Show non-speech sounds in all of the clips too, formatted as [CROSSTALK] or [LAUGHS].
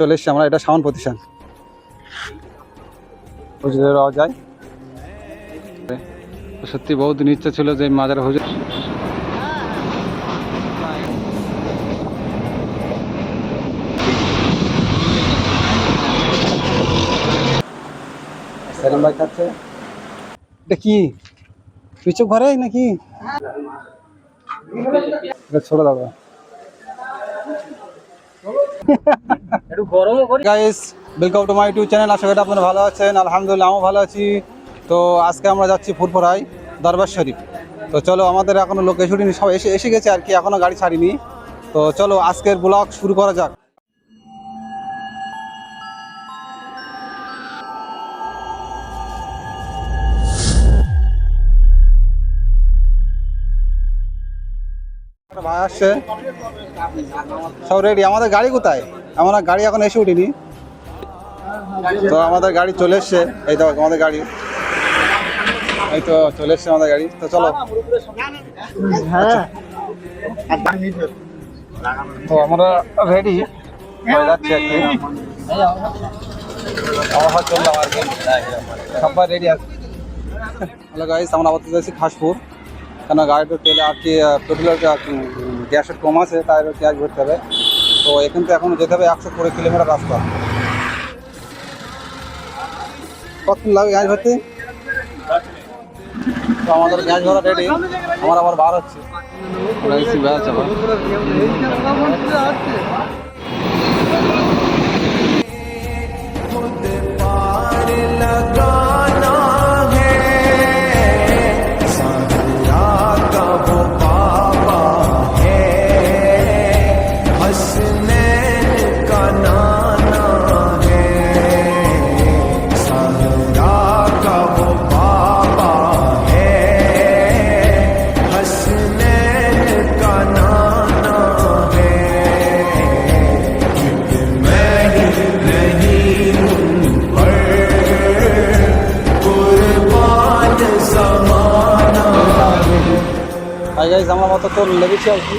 চলে এসেছি আমরা এটা সামান প্রতিষ্ঠান। হুজুরের যায়। সত্যি বহুত দিন ইচ্ছা ছিল যে মাজার হুজুর সেলিম ভাই খাচ্ছে। এটা কি? পিছু ঘরে নাকি? ছোট দাদা। একটু গরমও করি। Guys welcome to my YouTube channel আশা করি আপনারা ভালো আছেন। আলহামদুলিল্লাহ, আমিও ভালো আছি। তো আজকে আমরা যাচ্ছি ফুরফুরাই দরবার শরীফ। তো চলো, আমাদের এখনও লোক সব এসে এসে গেছে আর কি, এখনও গাড়ি ছাড়িনি। তো চলো, আজকের ব্লগ শুরু করা যাক। ভাই আসছে। সব রেডি আমাদের গাড়ি কোথায় আমরা গাড়ি এখন এসে উঠিনি তো আমাদের গাড়ি চলে এসছে এই তো আমাদের গাড়ি এই তো চলে এসছে আমাদের গাড়ি তো চলো হ্যাঁ তো আমরা রেডি হয়ে যাচ্ছি আর চললাম আর কি সবাই রেডি আছে হ্যালো গাইস আমরা আপাতত যাচ্ছি খাসপুর কেন গাড়িটা তেলে আর কি পেট্রোলের গ্যাসের কম আছে, তাই গ্যাস ভরতে হবে। তো এখান থেকে এখন যেতে হবে একশো কুড়ি কিলোমিটার রাস্তা। কতক্ষণ লাগে গ্যাস ভরতে? তো আমাদের গ্যাস ভরা রেডি আমার আবার বার হচ্ছে। তো আর কি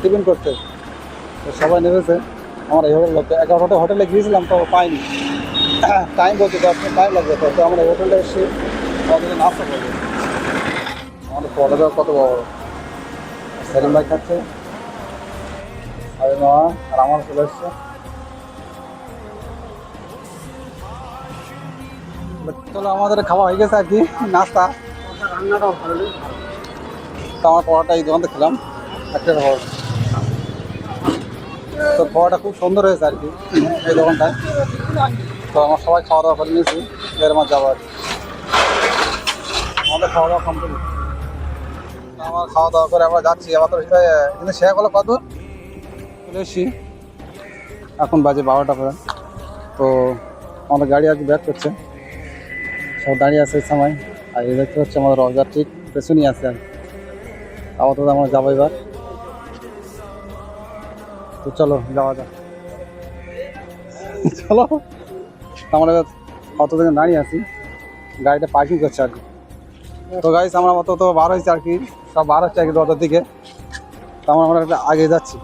টিফিন করতে। তো সবাই নেমেছে। আমরা এই হোটেল এগারোটা হোটেলে গিয়েছিলাম তো পাইনি। টাইম বলতে দশ টাইম লাগবে, তো আমরা হোটেলে এসে আমাদের নাস্তা করব। আমাদের পড়াটা কত বড়। সেলিম ভাই খাচ্ছে। মা আর আমার চলে এসছে। চলো আমাদের খাওয়া হয়ে গেছে আর কি, নাস্তা। রান্নাটাও ভালো। তো আমার পরোটা এই দোকানতে খেলাম। একটা পরোটা। তো পরোটা খুব সুন্দর হয়েছে আর কি এই দোকানটায়। তো আমার সবাই খাওয়া দাওয়া করে নিয়েছি, এর আমার যাব আমাদের খাওয়া দাওয়া কমপ্লিট আমার খাওয়া দাওয়া করে আমরা যাচ্ছি, আবার তো কিন্তু শেয়ার করল কত? চলে এসছি। এখন বাজে বারোটা করে তো আমাদের গাড়ি আর কি ব্যাক করছে। সব দাঁড়িয়ে আছে এই সময়। আর এই দেখতে হচ্ছে আমাদের রজার ঠিক পেছনেই আছে আর কি। আপাতত আমরা যাব এবার। তো চলো, যাওয়া যাক। [LAUGHS] চলো। আমরা এবার কত দাঁড়িয়ে আছি। গাড়িটা পার্কিং করছে আর কি। তো গাড়ি আমরা অত তো বার হয়েছে আর কি। সব বার হচ্ছে আর কি দরজার দিকে। তো আমরা আমরা একটা আগে যাচ্ছি।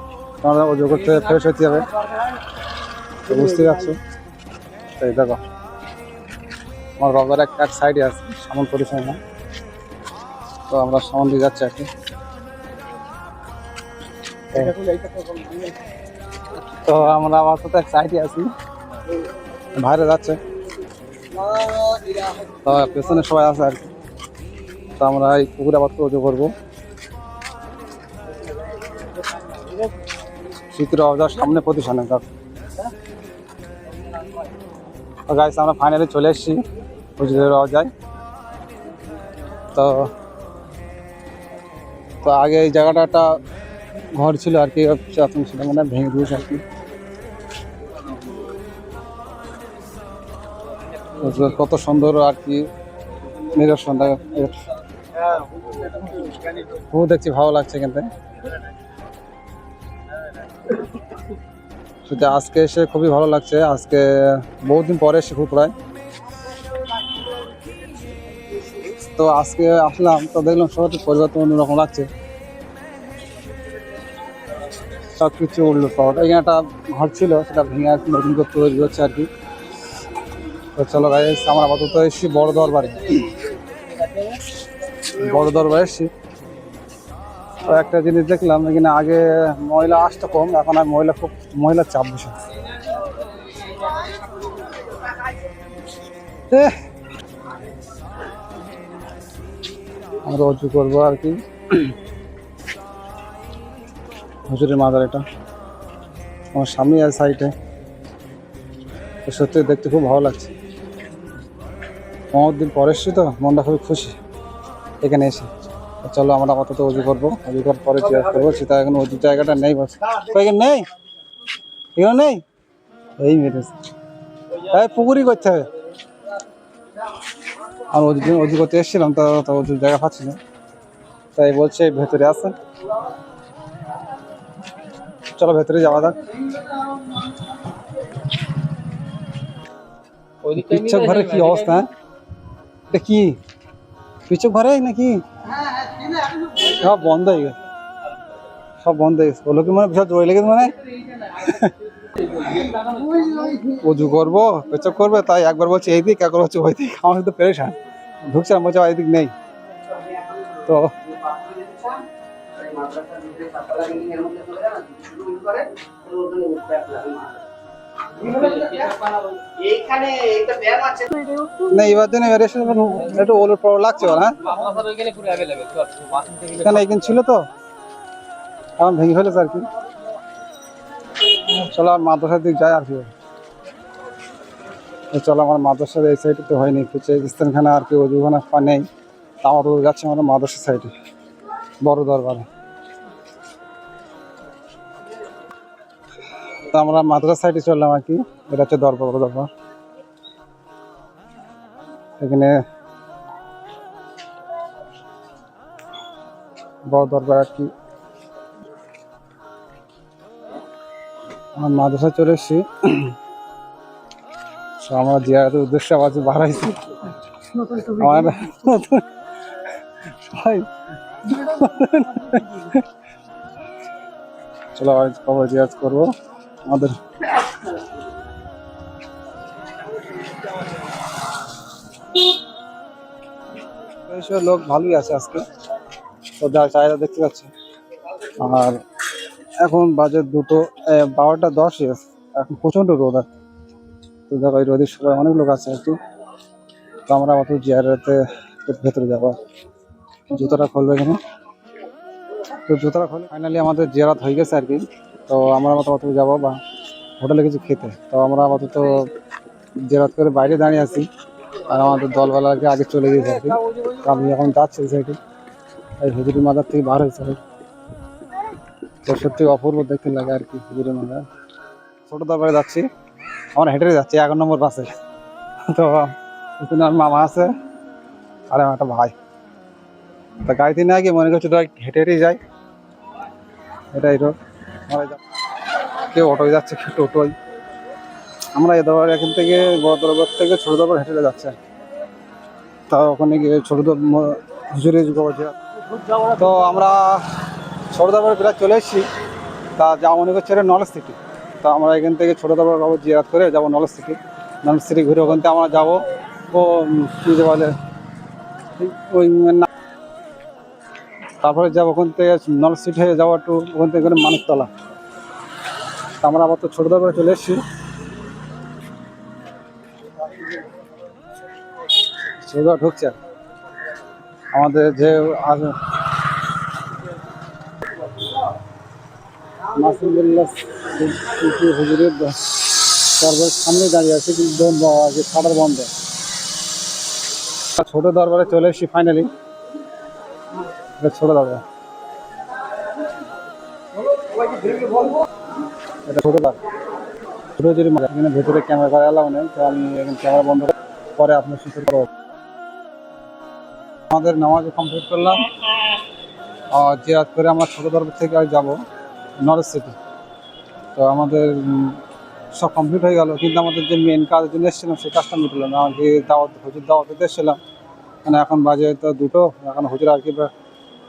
আমরা ওজো করতে ফ্রেশ হতে হবে। তো বুঝতে পারছ? তো এই দেখো। আমার রবার এক এক সাইডে আছে, সামন পরিচয় না তো আমরা সামন দিয়ে যাচ্ছি আর কি। তো আমরা আপাতত এক সাইডে আছি। বাইরে যাচ্ছে। তো পেছনে সবাই আছে আর কি। তো আমরা এই পুকুরে আবার পুজো করব। শীতের অবজার সামনে প্রতিষ্ঠানে তো গাইস আমরা ফাইনালি চলে এসেছি। হুজুরের অজায় তো তো আগে এই জায়গাটা একটা ঘর ছিল আর কি এখন সেটা মানে ভেঙে দিয়েছে আর কি। কত সুন্দর আর কি নিদর্শনটা। খুব দেখছি ভালো লাগছে কিন্তু। শুধু আজকে এসে খুবই ভালো লাগছে, আজকে বহুদিন পরে এসে খুব প্রায়। তো আজকে আসলাম, তো দেখলাম সবাই পরিবর্তন অন্যরকম লাগছে। সব কিছু উঠল সব এখানে একটা ঘর ছিল সেটা ভেঙে আর নতুন করে তৈরি হচ্ছে আর কি। তো চলো গাই আমার আপাতত এসেছি বড় দরবারে। বড় দরবারে এসেছি। তো একটা জিনিস দেখলাম এখানে আগে মহিলা আসতো কম এখন আর মহিলা খুব মহিলার চাপ এহ, আমরা অজু করব আর কি। হুজুরের মাদার এটা। আমার সামনে আছে সাইডে সত্যি দেখতে খুব ভালো লাগছে। দিন পরে এসছি তো, মনটা খুবই খুশি। এখানে এসে। চলো আমরা আপাতত অজু করব। অজু করার পরে চেয়ার করব। সেটা এখন অজু জায়গাটা নেই বস। এখানে নেই? এখানে নেই? এই মেরেছে। এই পুকুরই করতে হবে। আর অজু করতে এসেছিলাম, তো অজুর জায়গা পাচ্ছি না। তাই বলছে ভেতরে আসেন। চলো ভেতরে যাওয়া যাক পিচ্ছক ঘরে কি অবস্থা হ্যাঁ? এটা কি পিচ্ছক ঘরে নাকি সব বন্ধ হয়ে গেছে সব বন্ধ হয়ে গেছে ওগুলো কি মানে বিশাল জয় লেগেছে মানে উজু করব পেচক করবে তাই একবার বলছে এই দিক একবার হচ্ছে ওই দিক আমার তো পেরেছান ঢুকছে আমি বলছে এই দিক নেই তো একটা আছে। না, এবার দিনে একটু লাগছে হ্যাঁ? ছিল তো। এখন ভেঙে ফেলেছে আর কি। চলো আর মাদ্রাসার দিক যায় আর কি। চলো, আমার মাদ্রাসার এই সাইডে তো হয়নি স্থানখানে আর কি ওজুখানা পা নেই তা আমার ওই যাচ্ছে আমার মাদ্রাসার সাইডে বড় দরবারে। তো আমরা মাদ্রাসা সাইডে চললাম আর কি। এটা হচ্ছে দরবার দরবার এখানে বড় দরবার আর কি। আমার মাদ্রাসা চলে এসেছি। আমরা জিয়ারতের উদ্দেশ্যে আবার বাড়াইছি। চলো আবার কবর জিয়াজ করব? আমাদের লোক ভালোই আছে আজকে। তো চাহিদা দেখতে পাচ্ছি। আর এখন বাজে দুটো বারোটা দশই আছে। এখন প্রচণ্ড রোদ আর তো দেখো এই রোদের সময় অনেক লোক আছে কি। তো আমরা অত জিয়ারাতে ভেতরে যাব। জুতোটা খুলবে এখানে। তো জুতোটা খুলে ফাইনালি আমাদের জেরাত হয়ে গেছে আর কি। তো আমরা অত যাব বা হোটেলে কিছু খেতে। তো আমরা আপাতত জেরাত করে বাইরে দাঁড়িয়ে আছি। আর আমাদের দলবেলাকে আগে চলে গেছে আর কি। আমি এখন যাচ্ছি সাইডে এই হুজুরি মাদার থেকে বার হয়েছে তো সত্যি অপূর্ব দেখতে লাগে আর কি হুজুরি মাদার ছোটো দরবারে যাচ্ছি। আমরা হেঁটে যাচ্ছি এক নম্বর বাসে। তো এখানে আমার মামা আছে আর আমার একটা ভাই। তা গাড়িতে না গিয়ে মনে করছি হেঁটে হেঁটেই যাই। এটাই তো। কেউ অটোয় যাচ্ছে, কেউ টোটোয়। আমরা এ এখান থেকে বড় দরবার থেকে ছোট দরবার হেঁটে যাচ্ছে তা ওখানে গিয়ে ছোট হুজুরি তো আমরা ছোট দরবার প্রায় চলে এসেছি। তা যা মনে করছে এটা নলেজ সিটি। তা আমরা এখান থেকে ছোট দরবার বাবু জিয়াত করে যাব নলেজ সিটি। নলেজ সিটি ঘুরে ওখান থেকে আমরা যাব। ও কী যে বলে? ওই তারপরে যাব ওখান থেকে নলেজ সিটি হয়ে যাওয়া একটু ওখান থেকে মানিকতলা। আমরা আবার তো ছোট দরবারে চলে এসেছি। ছোট ঢুকছে আমাদের যে দরবার সামনে দাঁড়িয়ে আছে কিন্তু ছোট দরবারে চলে এসেছি ফাইনালি এটা ছোট দরবার এটা ছোট দরবার ছোট যদি এখানে ভেতরে ক্যামেরা করা এলাও নেই, তো আমি এখানে ক্যামেরা বন্ধ পরে আপনার সাথে করব আমাদের নামাজ কমপ্লিট করলাম। আর জিয়াত করে আমরা ছোট দরবার থেকে আর যাব নলেজ সিটি তো আমাদের সব কমপ্লিট হয়ে গেল, কিন্তু আমাদের যে মেন কাজের জন্য এসেছিলাম সেই কাজটা মিটলো না। আমাকে দাওয়াত, হুজুর দাওয়াত দিতে এসেছিলাম মানে এখন বাজে তো দুটো, এখন হুজুর আর কি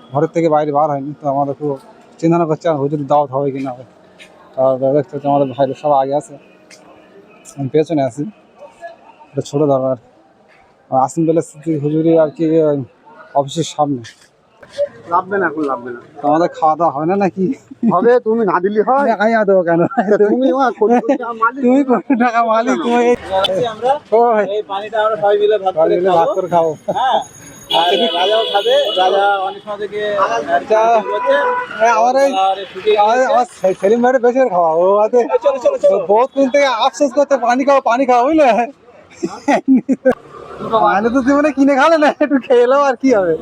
ঘরের থেকে বাইরে বার হয়নি তো আমাদের খুব চিন্তা করছে আর হুজুর দাওয়াত হবে কি না হবে। আর দেখতে হচ্ছে আমাদের ভাইদের সব আগে আছে। আমি পেছনে আছি। এটা ছোটো দরবার আসিম বেলা হুজুরি আর কি অফিসের সামনে। না এখন খাওয়া দাওয়া হবে না নাকি? হবে তুমি না দিলি হয়? খাই দেবো কেন? তুমি তুমি কত টাকা মালিক? তুমি আমরা এই পানিটা আমরা সবাই মিলে ভাগ সবাই করে মিলে ভাগ খাব। করে খাব। হ্যাঁ। আর রাজাও খাবে রাজা অনেক সময় থেকে আমার আমার সেলিম ভাইয়ের বেশি খাওয়া। ও আছে চলো চলো চলো। বহুত দিন থেকে আফসোস করতে পানি খাও পানি খাও বুঝলে? পানি তো জীবনে কিনে খালে না একটু খেয়ে এলাম আর কি হবে।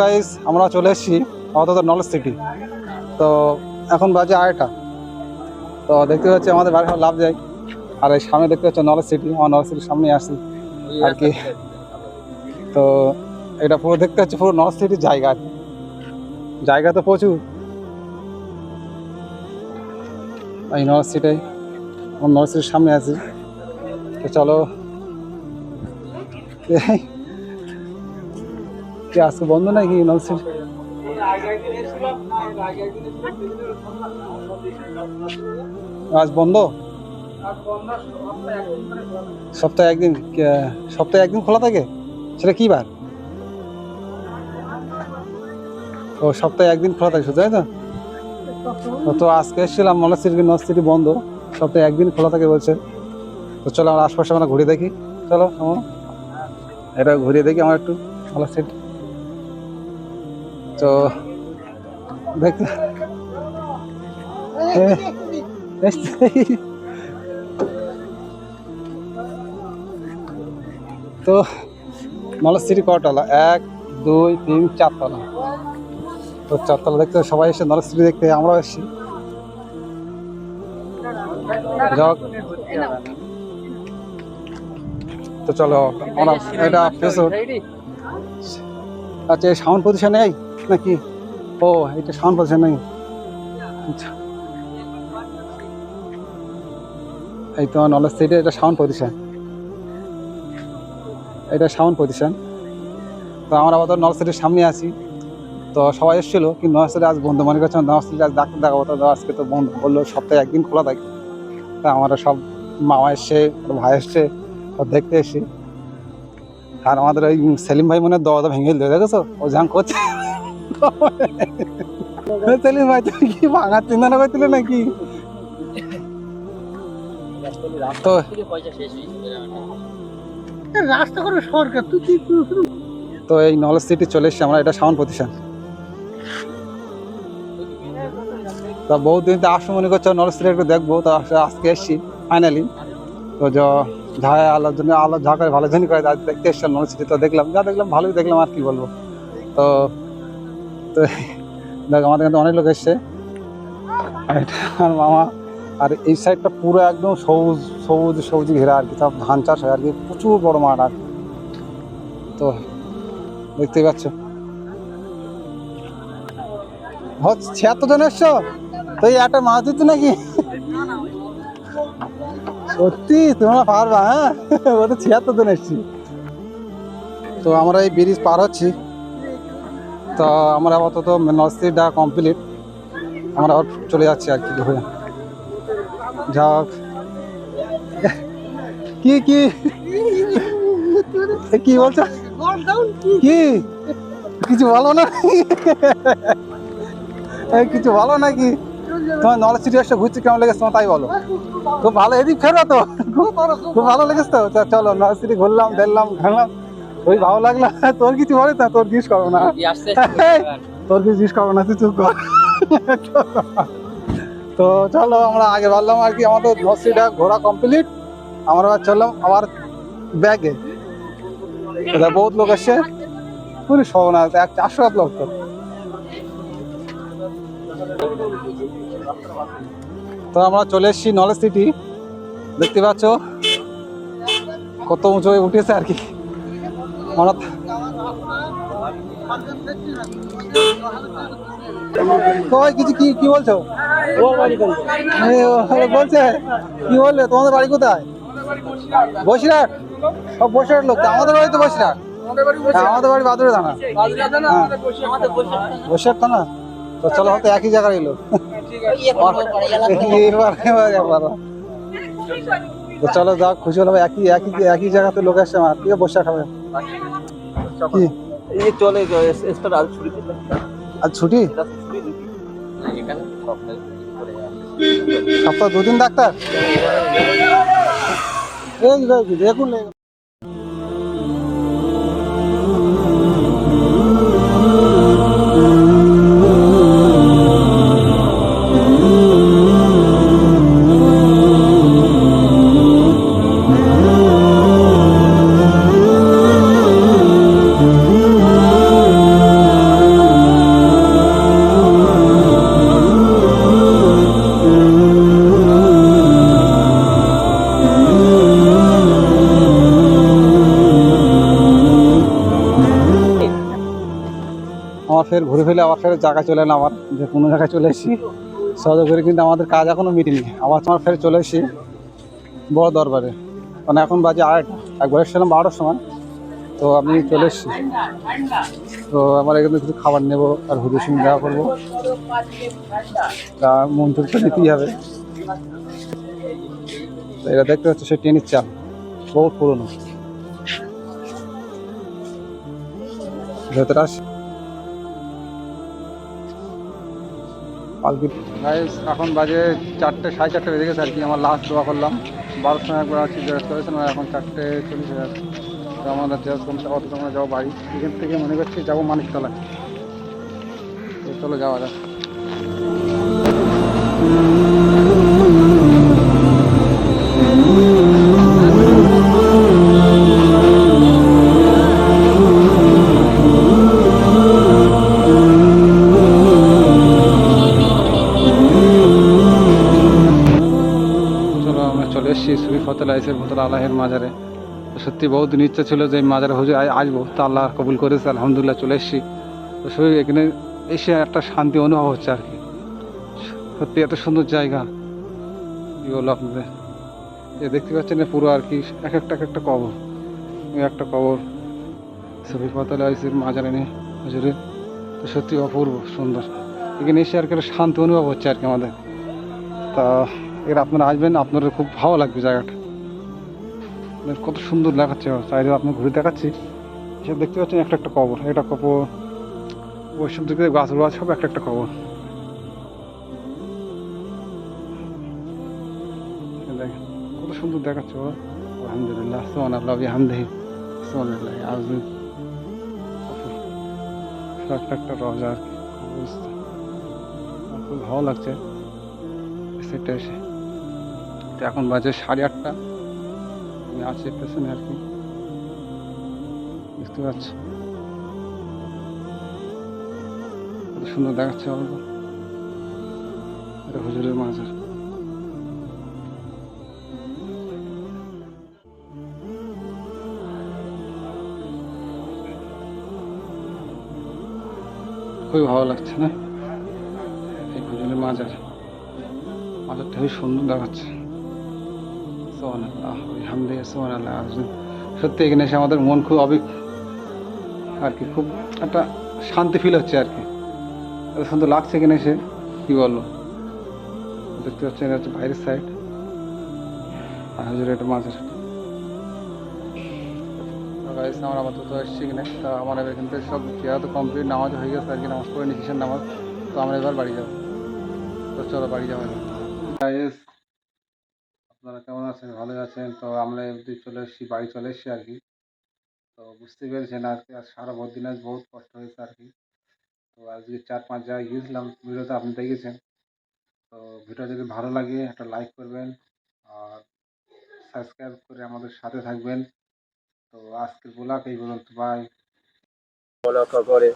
গাইস আমরা চলে এসেছি আপাতত নলেজ সিটি। তো এখন বাজে আড়াইটা। তো দেখতে পাচ্ছি আমাদের বাড়ি লাভ যায় আর এই সামনে দেখতে পাচ্ছি নলেজ সিটি, আমার নলেজ সিটির সামনে আসছি আর কি। তো এটা পুরো দেখতে পাচ্ছি, পুরো নলেজ সিটির জায়গা। জায়গা তো প্রচুর। এই নলেজ সিটে আমার নলেজ সিটির সামনে আছি। তো চলো। কি আজকে বন্ধ নাকি নলেজ সিটি আজ বন্ধ? সপ্তাহে একদিন সপ্তাহে একদিন খোলা থাকে? সেটা কি বার? ও সপ্তাহে একদিন খোলা থাকে তাই তো? তো আজকে এসেছিলাম মনে সিটি বন্ধ? সপ্তাহে একদিন খোলা থাকে বলছে। তো চলো আমার আশপাশে আমরা ঘুরে দেখি। চলো আমার এটা ঘুরিয়ে দেখি আমার একটু। ভালো সিটি তো এ, এসছি। তো নলেজ সিটি কতলা এক দুই তিন চারতলা। তো চারতলা দেখতে সবাই এসে নলেজ সিটি দেখতে আমরাও এসেছি। তো চলো এটা আচ্ছা সাউন্ড পজিশন নেই নাকি? ও, এটা সাউন্ড পজিশন নেই আচ্ছা। এই তো নলেজ সিটি এটা সাউন্ড পজিশন এটা সাউন্ড পজিশন তো আমরা আবার নলেজ সিটির সামনে আছি। তো সবাই এসেছিল, কিন্তু নলেজ সিটি আজ বন্ধ মনে করছিলাম নলেজ সিটি আজ ডাক্তার দেখাবো। তো আজকে তো বন্ধ বলল, সপ্তাহে একদিন খোলা থাকে। তা আমরা সব মামা এসছে ভাই এসছে দেখতে এসছি। আর আমাদের ওই সেলিম ভাই মনে দরজা ভেঙে দিল, দেখেছ? ও ঝাং করছে। সেলিম ভাই তুমি কি ভাঙার চিন্তা করছিলে নাকি? তো রাস্তা করে সরকার তুই কি তো এই নলেজ সিটি চলে এসছি আমরা এটা সাউন্ড প্রতিষ্ঠান। তা বহুত দিন তো আসব মনে করছ নলেজ সিটি একটু দেখব তো আজকে এসছি ফাইনালি তো যা যা আল্লাহর জন্য আলো যা করে ভালো জন্য করে দেখতে এসছিলাম নলেজ সিটি তো দেখলাম যা দেখলাম ভালোই দেখলাম আর কি বলব। তো তো দেখ, আমাদের এখানে অনেক লোক এসছে। আর আমার মামা, আর এই সাইডটা পুরো একদম সবুজ সবুজ সবুজ ঘেরা আর কি। সব ধান চাষ হয় আর কি, প্রচুর বড় মাঠ আর। তো দেখতেই পাচ্ছ। ছিয়াত্তর জন এসছো? তো এই একটা মাছ দিতে নাকি? সত্যি, তোমরা পারবা হ্যাঁ? ছিয়াত্তর জন এসছি। তো আমরা এই ব্রিজ পার হচ্ছি। তো আমরা আপাতত নর্থ কমপ্লিট। আমরা আবার চলে যাচ্ছি আর কি ঘুরে। যাক। কি কি? কি বলছো? কি? কিছু বলো না। কিছু বলো নাকি তোমার নলেজ সিটি এসে ঘুরছি, কেমন লেগেছে তোমার তাই বলো। খুব ভালো, এদিক ফেরো তো। খুব ভালো লেগেছে তো। চলো নলেজ সিটি ঘুরলাম, দেখলাম ঘামলাম খুবই ভালো লাগল তোর কিছু বলে না তোর জিজ্ঞেস করো না। তোর কিছু জিজ্ঞেস করব না তুই চুপ কর। তো চলো আমরা আগে বললাম আর কি আমাদের নসিটা ঘোরা কমপ্লিট আমরা আবার চললাম আবার ব্যাগে এটা বহুত লোক এসছে। পুরো সবনা এক চারশো এক লোক তো। তো আমরা চলে এসেছি নলেজ সিটি। দেখতে পাচ্ছ? কত উঁচু উঠেছে আর কি। কি কি বলছো? বলছে, কি বললে? তোমাদের বাড়ি কোথায়? সব লোক। আমাদের বাড়ি তো আমাদের বাড়ি দানা হ্যাঁ। তো চলো, হয়তো একই জায়গার এলো চলো, যাক, খুশি হলো একই একই একই জায়গাতে লোক আসছে আমার। বসে খাবে কি? এই চলে এক্সট্রা আজ ছুটি দিলাম আজ ছুটি? এখানে সপ্তাহে দুদিন ডাক্তার? দেখুন আমার ফেলে আবার ফের জায়গায় চলে এলাম আবার, যে কোনো জায়গায় চলে এসেছি। সহজে করে কিন্তু আমাদের কাজ এখনও মিটেনি। আবার তোমার ফের চলে এসেছি বড় দরবারে। মানে এখন বাজে আড়াইটা। একবার এসেছিলাম বারোটার সময়, তো আমি চলে এসেছি। তো আমার এখানে কিছু খাবার নেব, আর হুজুর সঙ্গে দেখা করব। তা মন্ত্র তো নিতেই হবে। তো এটা দেখতে হচ্ছে সে টেনিস চাল, বহুত পুরনো। ভেতরে আসি। পালকি গাইস এখন বাজে চারটে, সাড়ে চারটে বেজে গেছে আর কি। আমার লাস্ট দোয়া করলাম। বারোর সময় একবার আছি, জেরক্স করেছেন এখন চারটে চল্লিশ হাজার তো আমাদের জেরক্স কমতে অত আমরা যাব বাড়ি। এখান থেকে মনে করছি যাব মানুষ তলায় তো চলো যাওয়া যাক। সত্যি বহুত দিন ইচ্ছা ছিল যে মাজারে হুজুর আসব, তা আল্লাহ কবুল করেছে, আলহামদুলিল্লাহ চলে এসেছি। তো শরীর এখানে এসে একটা শান্তি অনুভব হচ্ছে আর কি। সত্যি এত সুন্দর জায়গা। আপনাদের? এ দেখতে পাচ্ছেন পুরো আর কি, এক একটা এক একটা কবর। একটা কবর শরীফ ফতল আইসের মাজারে নেই হুজুরের। তো সত্যি অপূর্ব, সুন্দর। এখানে এসে আর কি শান্তি অনুভব হচ্ছে আর কি আমাদের। তা এর আপনারা আসবেন, আপনাদের খুব ভালো লাগবে জায়গাটা। কত সুন্দর দেখাচ্ছে চাইলে আপনার ঘুরে দেখাচ্ছি। এসব দেখতে পাচ্ছেন একটা একটা কবর এটা কবর। ওইসব দিকে গাছগুলো আছে সব একটা একটা কবর। কত সুন্দর দেখাচ্ছে ওরা। আলহামদুলিল্লাহ সোহান আল্লাহ হামদেহি সোহান আল্লাহ আজমিন একটা একটা রজা আর কি খুব ভালো লাগছে। সেটা এসে এখন বাজে সাড়ে আটটা। আমি আছি পেছনে আর কি। দেখতে পাচ্ছ সুন্দর দেখাচ্ছে অল্প এটা হুজুরের মাজার। খুবই ভালো লাগছে না? এই হুজুরের মাজার। মাজারটা খুবই সুন্দর দেখাচ্ছে। সত্যি এখানে এসে আমাদের মন খুব অবিক আর কি, খুব একটা শান্তি ফিল হচ্ছে আর কি। সুন্দর লাগছে এখানে এসে, কি বলব? দেখতে পাচ্ছেন, এটা হচ্ছে বাইরের সাইড আর হাজার এটা মাঝের আমরা আপাতত এসেছি এখানে। তা আমার এখান থেকে সব চেয়ারা তো কমপ্লিট নামাজ হয়ে গেছে আর কি, নামাজ পড়ে নিচ্ছেন নামাজ। তো আমরা এবার বাড়ি যাব। তো তো চলো বাড়ি যাব আছেন ভালো আছেন। তো আমরা এমনি চলে এসেছি বাড়ি চলে এসেছি আর কি। তো বুঝতে পেরেছেন আজকে আজ সারা দিন আজ বহুত কষ্ট হয়েছে আর কি। তো আজকে চার পাঁচ জায়গায় গিয়েছিলাম ভিডিওতে আপনি দেখেছেন। তো ভিডিও যদি ভালো লাগে একটা লাইক করবেন আর সাবস্ক্রাইব করে আমাদের সাথে থাকবেন। তো আজকের ব্লগ এই পর্যন্ত বাই। উপলক্ষ করে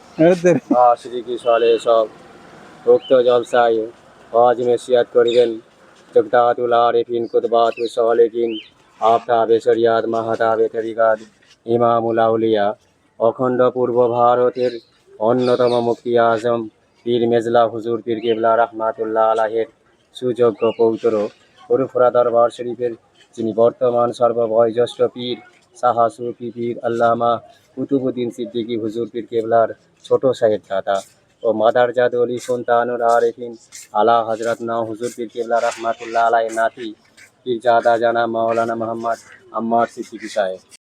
সালে সব উক্ত জলসায় আজ মেশিয়াত করিবেন। জগদাতুল আরিফিন কুতবাতু সালেকিন আফতাবে শরিয়াত মাহাতাবে তরিকাত ইমামুল আউলিয়া অখণ্ড পূর্ব ভারতের অন্যতম মুক্তি আজম পীর মেজলা হুজুর পীর কেবলা রহমাতুল্লাহ আলাহের সুযোগ্য পৌত্র। ফুরফুরা দরবার শরীফের যিনি বর্তমান সর্ববয়োজ্যেষ্ঠ পীর সাহা সুফি পীর, আল্লামা কুতুবুদ্দিন সিদ্দিকী হুজুর পীর কেবলার ছোট সাহেব দাদা ও মাদার জাদ অলি সুলতানুর আরেফিন আলা হজরত না হুজুর পীর কেবলা রহমাতুল্লাহ আলাই নাতি পীর জাদা জানা মাওলানা মোহাম্মদ আম্মার সিদ্দিকি সাহেব।